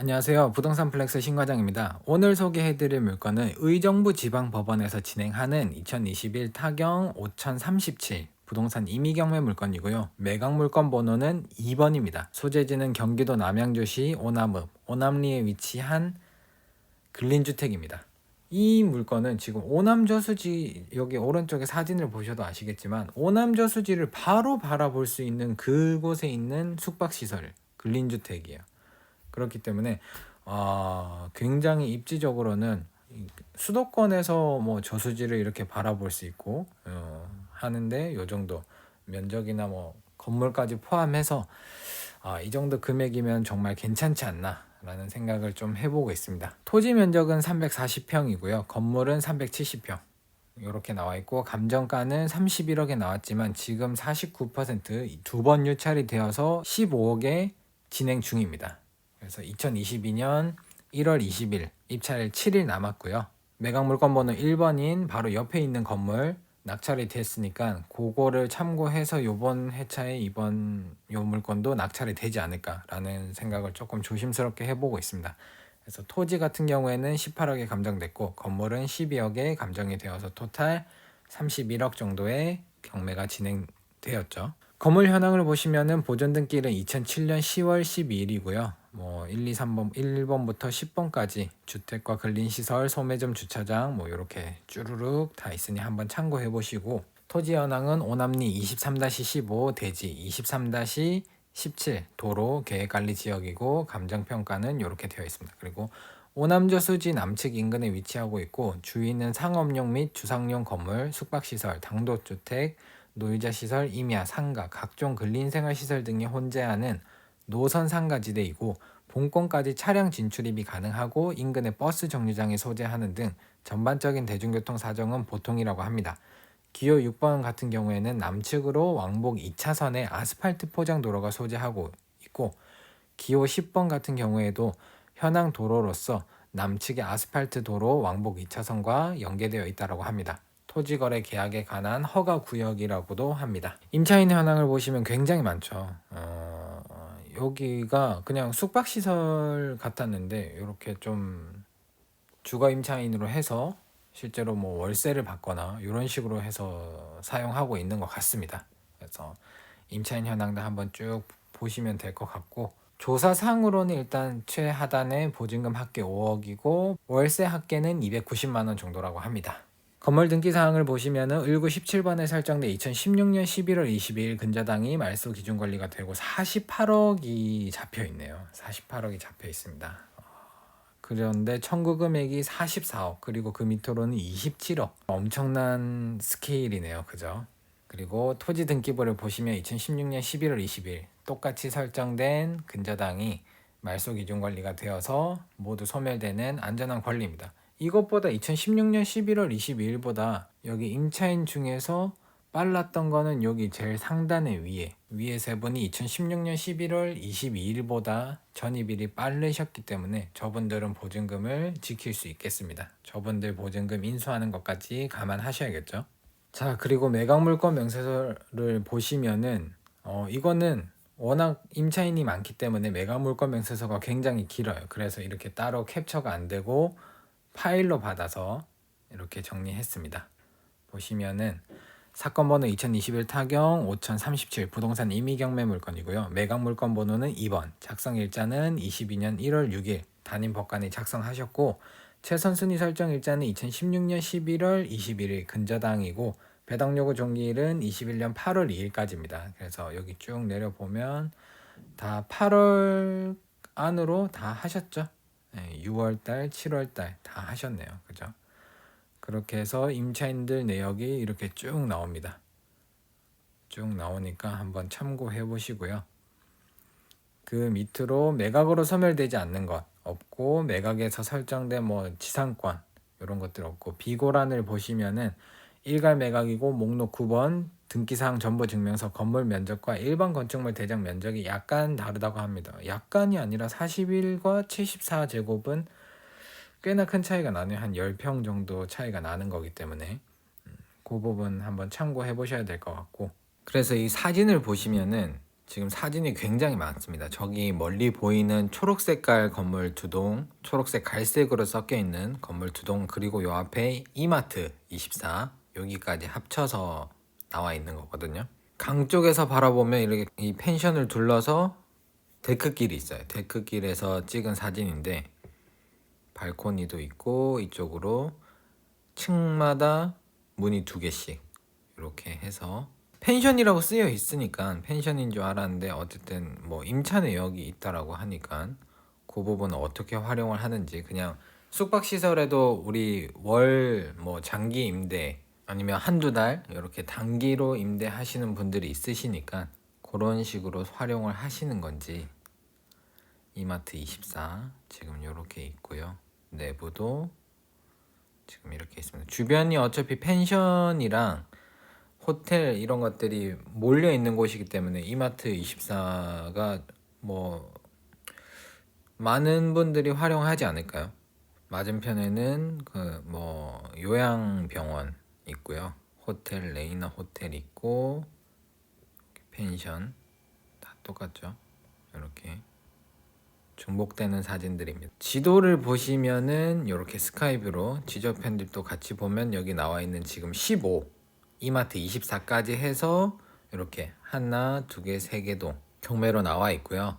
안녕하세요. 부동산 플렉스 신과장입니다. 오늘 소개해드릴 물건은 의정부 지방법원에서 진행하는 2021 타경 5037 부동산 임의 경매 물건이고요. 매각 물건 번호는 2번입니다. 소재지는 경기도 남양주시 오남읍, 오남리에 위치한 근린주택입니다. 이 물건은 지금 오남저수지 여기 오른쪽에 사진을 보셔도 아시겠지만 오남저수지를 바로 바라볼 수 있는 그곳에 있는 숙박시설 근린주택이에요. 그렇기 때문에 어, 굉장히 입지적으로는 이 수도권에서 뭐 저수지를 이렇게 바라볼 수 있고 어, 하는데 요 정도 면적이나 뭐 건물까지 포함해서 아, 이 정도 금액이면 정말 괜찮지 않나 라는 생각을 좀 해보고 있습니다. 토지 면적은 340평이고요. 건물은 370평. 이렇게 나와 있고 감정가는 31억에 나왔지만 지금 49%두 번 유찰이 되어서 15억에 진행 중입니다. 그래서 2022년 1월 20일 입찰 7일 남았고요. 매각 물건 번호 1번인 바로 옆에 있는 건물 낙찰이 됐으니까 그거를 참고해서 요번 회차에 이번 요 물건도 낙찰이 되지 않을까라는 생각을 조금 조심스럽게 해보고 있습니다. 그래서 토지 같은 경우에는 18억에 감정됐고 건물은 12억에 감정이 되어서 토탈 31억 정도의 경매가 진행되었죠. 건물 현황을 보시면은 보존 등기일은 2007년 10월 12일이고요. 뭐 1, 2, 3번, 1번부터 10번까지 주택과 근린시설, 소매점 주차장 뭐 이렇게 쭈루룩 다 있으니 한번 참고해 보시고 토지 현황은 오남리 23-15 대지 23-17 도로 계획관리 지역이고 감정평가는 이렇게 되어 있습니다. 그리고 오남저수지 남측 인근에 위치하고 있고 주위는 상업용 및 주상용 건물, 숙박시설, 당도주택, 노유자 시설, 임야, 상가, 각종 근린생활 시설 등이 혼재하는 노선 상가지대이고 본권까지 차량 진출입이 가능하고 인근의 버스 정류장이 소재하는 등 전반적인 대중교통 사정은 보통이라고 합니다. 기호 6번 같은 경우에는 남측으로 왕복 2차선의 아스팔트 포장 도로가 소재하고 있고 기호 10번 같은 경우에도 현황 도로로서 남측의 아스팔트 도로 왕복 2차선과 연계되어 있다고 합니다. 토지거래 계약에 관한 허가 구역이라고도 합니다. 임차인 현황을 보시면 굉장히 많죠. 어, 여기가 그냥 숙박시설 같았는데 이렇게 좀 주거 임차인으로 해서 실제로 뭐 월세를 받거나 이런 식으로 해서 사용하고 있는 것 같습니다. 그래서 임차인 현황도 한번 쭉 보시면 될 것 같고 조사상으로는 일단 최하단의 보증금 합계 5억이고 월세 합계는 290만 원 정도라고 합니다. 건물 등기 사항을 보시면은 19 17번에 설정돼 2016년 11월 22일 근저당이 말소 기준 관리가 되고 48억이 잡혀 있네요. 48억이 잡혀 있습니다. 어, 그런데 청구 금액이 44억 그리고 그 밑으로는 27억 엄청난 스케일이네요. 그죠? 그리고 토지 등기부를 보시면 2016년 11월 20일 똑같이 설정된 근저당이 말소 기준 관리가 되어서 모두 소멸되는 안전한 권리입니다. 이것보다 2016년 11월 22일보다 여기 임차인 중에서 빨랐던 거는 여기 제일 상단에 위에 위에 세 분이 2016년 11월 22일보다 전입일이 빠르셨기 때문에 저분들은 보증금을 지킬 수 있겠습니다. 저분들 보증금 인수하는 것까지 감안하셔야겠죠. 자 그리고 매각물건 명세서를 보시면은 어 이거는 워낙 임차인이 많기 때문에 매각물건 명세서가 굉장히 길어요. 그래서 이렇게 따로 캡처가 안 되고 파일로 받아서 이렇게 정리했습니다. 보시면은 사건 번호 2021 타경 5037 부동산 임의 경매 물건이고요. 매각 물건 번호는 2번, 작성 일자는 22년 1월 6일 담임 법관이 작성하셨고 최선 순위 설정 일자는 2016년 11월 21일 근저당이고 배당 요구 종기일은 21년 8월 2일까지입니다. 그래서 여기 쭉 내려 보면 다 8월 안으로 다 하셨죠? 네, 6월달, 7월달 다 하셨네요. 그죠? 그렇게 해서 임차인들 내역이 이렇게 쭉 나옵니다. 쭉 나오니까 한번 참고해 보시고요. 그 밑으로 매각으로 소멸되지 않는 것 없고 매각에서 설정된 뭐 지상권 이런 것들 없고 비고란을 보시면은 일괄 매각이고 목록 9번 등기사항 전부 증명서 건물 면적과 일반 건축물 대장 면적이 약간 다르다고 합니다. 약간이 아니라 41과 74제곱은 꽤나 큰 차이가 나네요. 한 10평 정도 차이가 나는 거기 때문에 음, 그 부분 한번 참고해 보셔야 될 것 같고 그래서 이 사진을 보시면은 지금 사진이 굉장히 많습니다. 저기 멀리 보이는 초록 색깔 건물 두 동, 초록색 갈색으로 섞여 있는 건물 두 동, 그리고 요 앞에 이마트 24 여기까지 합쳐서 나와 있는 거거든요. 강 쪽에서 바라보면 이렇게 이 펜션을 둘러서 데크길이 있어요. 데크길에서 찍은 사진인데 발코니도 있고 이쪽으로 층마다 문이 두 개씩 이렇게 해서 펜션이라고 쓰여 있으니까 펜션인 줄 알았는데 어쨌든 뭐 임차 내역이 있다라고 하니까 그 부분은 어떻게 활용을 하는지 그냥 숙박 시설에도 우리 월 뭐 장기 임대 아니면 한두 달 이렇게 단기로 임대하시는 분들이 있으시니까 그런 식으로 활용을 하시는 건지 이마트 24 지금 이렇게 있고요. 내부도 지금 이렇게 있습니다. 주변이 어차피 펜션이랑 호텔 이런 것들이 몰려 있는 곳이기 때문에 이마트 24가 뭐 많은 분들이 활용하지 않을까요? 맞은편에는 그 뭐 요양병원 있고요. 호텔 레이나 호텔 있고 펜션 다 똑같죠. 이렇게 중복되는 사진들입니다. 지도를 보시면은 이렇게 스카이뷰로 지저 편집도 같이 보면 여기 나와 있는 지금 15 이마트 24까지 해서 이렇게 하나, 두 개, 세 개도 경매로 나와 있고요.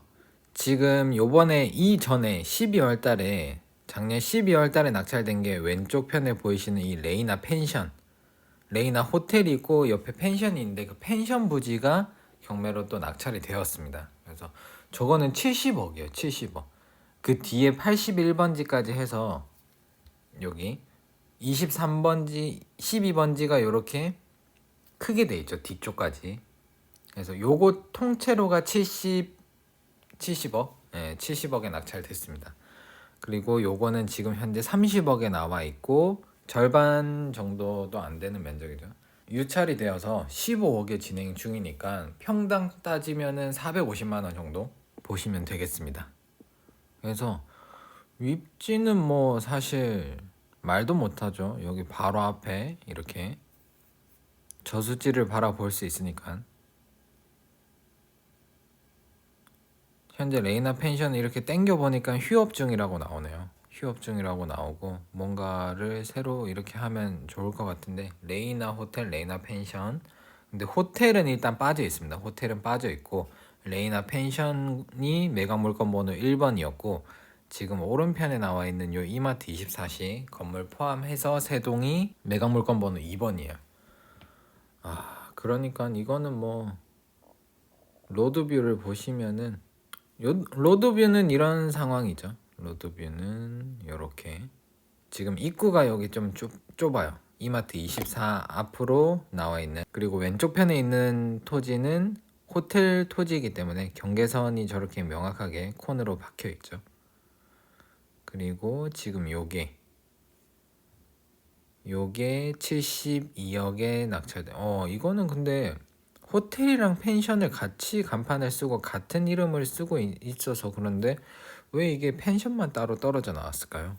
지금 요번에 이전에 12월 달에 작년 12월 달에 낙찰된 게 왼쪽 편에 보이시는 이 레이나 펜션 레이나 호텔이 있고 옆에 펜션이 있는데 그 펜션 부지가 경매로 또 낙찰이 되었습니다. 그래서 저거는 70억이에요. 70억. 그 뒤에 81번지까지 해서 여기 23번지, 12번지가 이렇게 크게 돼 있죠. 뒤쪽까지. 그래서 요거 통째로가 70 70억. 예, 70억에 낙찰됐습니다. 그리고 요거는 지금 현재 30억에 나와 있고 절반 정도도 안 되는 면적이죠. 유찰이 되어서 15억에 진행 중이니까 평당 따지면은 450만 원 정도 보시면 되겠습니다. 그래서 윗지는 뭐 사실 말도 못하죠. 여기 바로 앞에 이렇게 저수지를 바라볼 수 있으니까 현재 레이나 펜션 이렇게 땡겨 보니까 휴업 중이라고 나오네요. 휴업 중이라고 나오고 뭔가를 새로 이렇게 하면 좋을 것 같은데 레이나 호텔, 레이나 펜션. 근데 호텔은 일단 빠져 있습니다. 호텔은 빠져 있고 레이나 펜션이 매각 물건 번호 1번이었고 지금 오른편에 나와 있는 요 이마트 24시 건물 포함해서 세 동이 매각 물건 번호 2번이에요. 아, 그러니까 이거는 뭐 로드뷰를 보시면은 요 로드뷰는 이런 상황이죠. 로드뷰는 이렇게 지금 입구가 여기 좀 좁, 좁아요. 이마트 24 앞으로 나와 있는 그리고 왼쪽 편에 있는 토지는 호텔 토지이기 때문에 경계선이 저렇게 명확하게 콘으로 박혀 있죠. 그리고 지금 요게 요게 72억에 낙찰돼. 어, 이거는 근데 호텔이랑 펜션을 같이 간판을 쓰고 같은 이름을 쓰고 있- 있어서 그런데 왜 이게 펜션만 따로 떨어져 나왔을까요?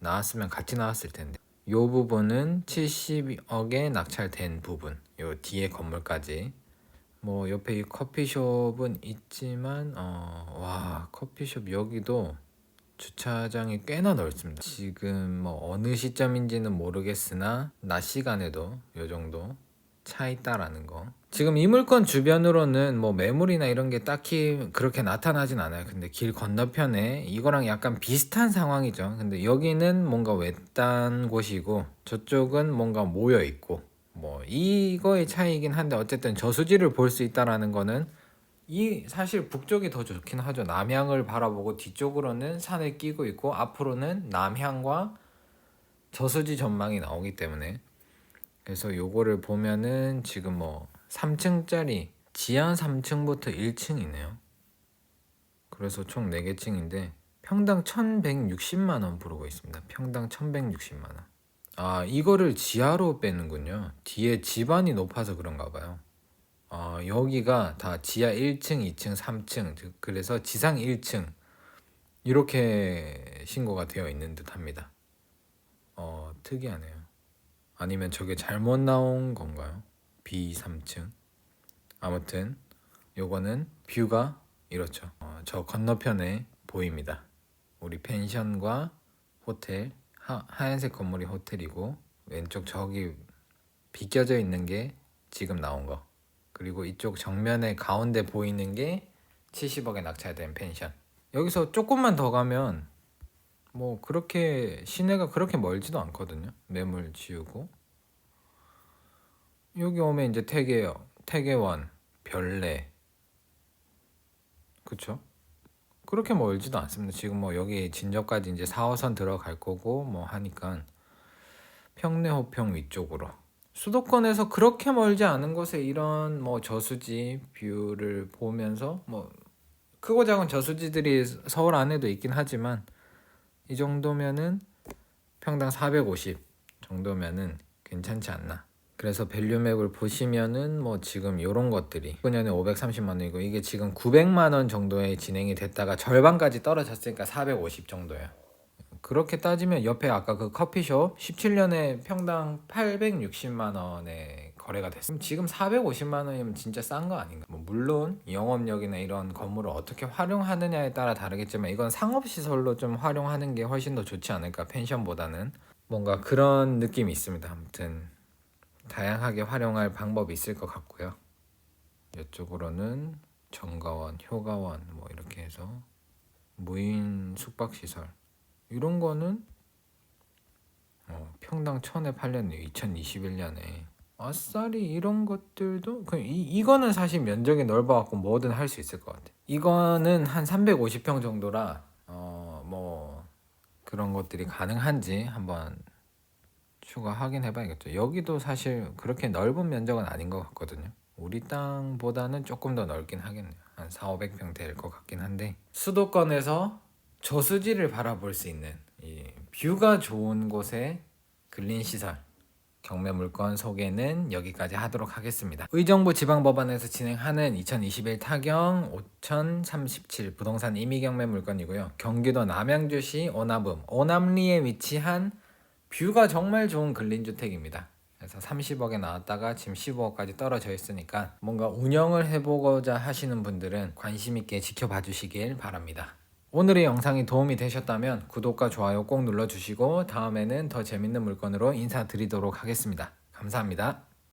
나왔으면 같이 나왔을 텐데. 요 부분은 70억에 낙찰된 부분. 요 뒤에 건물까지. 뭐 옆에 이 커피숍은 있지만 어, 와 커피숍 여기도 주차장이 꽤나 넓습니다. 지금 뭐 어느 시점인지는 모르겠으나 낮 시간에도 요 정도 차 있다라는 거. 지금 이 물건 주변으로는 뭐 매물이나 이런 게 딱히 그렇게 나타나진 않아요. 근데 길 건너편에 이거랑 약간 비슷한 상황이죠. 근데 여기는 뭔가 외딴 곳이고 저쪽은 뭔가 모여 있고 뭐 이거의 차이긴 한데 어쨌든 저수지를 볼 수 있다라는 거는 이 사실 북쪽이 더 좋긴 하죠. 남향을 바라보고 뒤쪽으로는 산을 끼고 있고 앞으로는 남향과 저수지 전망이 나오기 때문에 그래서 요거를 보면은 지금 뭐 3층짜리 지하 3층부터 1층이네요. 그래서 총 4개 층인데 평당 1160만 원 부르고 있습니다. 평당 1160만 원. 아, 이거를 지하로 빼는군요. 뒤에 집안이 높아서 그런가 봐요. 아, 여기가 다 지하 1층, 2층, 3층. 즉, 그래서 지상 1층. 이렇게 신고가 되어 있는 듯 합니다. 어, 특이하네요. 아니면 저게 잘못 나온 건가요? B 3층. 아무튼 요거는 뷰가 이렇죠. 어, 저 건너편에 보입니다. 우리 펜션과 호텔 하, 하얀색 건물이 호텔이고 왼쪽 저기 비껴져 있는 게 지금 나온 거. 그리고 이쪽 정면에 가운데 보이는 게 70억에 낙찰된 펜션. 여기서 조금만 더 가면 뭐 그렇게 시내가 그렇게 멀지도 않거든요. 매물 지우고 여기 오면 이제 태계 태계원, 별내 그쵸? 그렇게 멀지도 않습니다. 지금 뭐 여기 진접까지 이제 4호선 들어갈 거고 뭐 하니까 평내호평 위쪽으로 수도권에서 그렇게 멀지 않은 곳에 이런 뭐 저수지 뷰를 보면서 뭐 크고 작은 저수지들이 서울 안에도 있긴 하지만 이 정도면은 평당 450 정도면은 괜찮지 않나. 그래서 밸류맵을 보시면은 뭐 지금 요런 것들이 9년에 530만 원이고 이게 지금 900만 원 정도에 진행이 됐다가 절반까지 떨어졌으니까 450 정도예요. 그렇게 따지면 옆에 아까 그 커피숍 17년에 평당 860만 원에 거래가 됐어요. 지금 450만 원이면 진짜 싼 거 아닌가? 뭐 물론 영업력이나 이런 건물을 어떻게 활용하느냐에 따라 다르겠지만 이건 상업 시설로 좀 활용하는 게 훨씬 더 좋지 않을까 펜션보다는 뭔가 그런 느낌이 있습니다. 아무튼 다양하게 활용할 방법이 있을 것 같고요. 이쪽으로는 정가원, 효가원 뭐 이렇게 해서 무인 숙박 시설 이런 거는 어, 평당 천에 팔렸네요. 2021년에. 아싸리 이런 것들도 그 이, 이거는 사실 면적이 넓어갖고 뭐든 할 수 있을 것 같아. 이거는 한 350평 정도라 어 뭐 그런 것들이 가능한지 한번 추가 확인해 봐야겠죠. 여기도 사실 그렇게 넓은 면적은 아닌 것 같거든요. 우리 땅보다는 조금 더 넓긴 하겠네요. 한 4, 500평 될 것 같긴 한데 수도권에서 저수지를 바라볼 수 있는 이 뷰가 좋은 곳의 근린 시설 경매 물건 소개는 여기까지 하도록 하겠습니다. 의정부 지방법원에서 진행하는 2021 타경 5037 부동산 임의 경매 물건이고요. 경기도 남양주시 오남읍 오남리에 위치한 뷰가 정말 좋은 근린주택입니다. 그래서 30억에 나왔다가 지금 15억까지 떨어져 있으니까 뭔가 운영을 해보고자 하시는 분들은 관심 있게 지켜봐 주시길 바랍니다. 오늘의 영상이 도움이 되셨다면 구독과 좋아요 꼭 눌러주시고 다음에는 더 재밌는 물건으로 인사드리도록 하겠습니다. 감사합니다.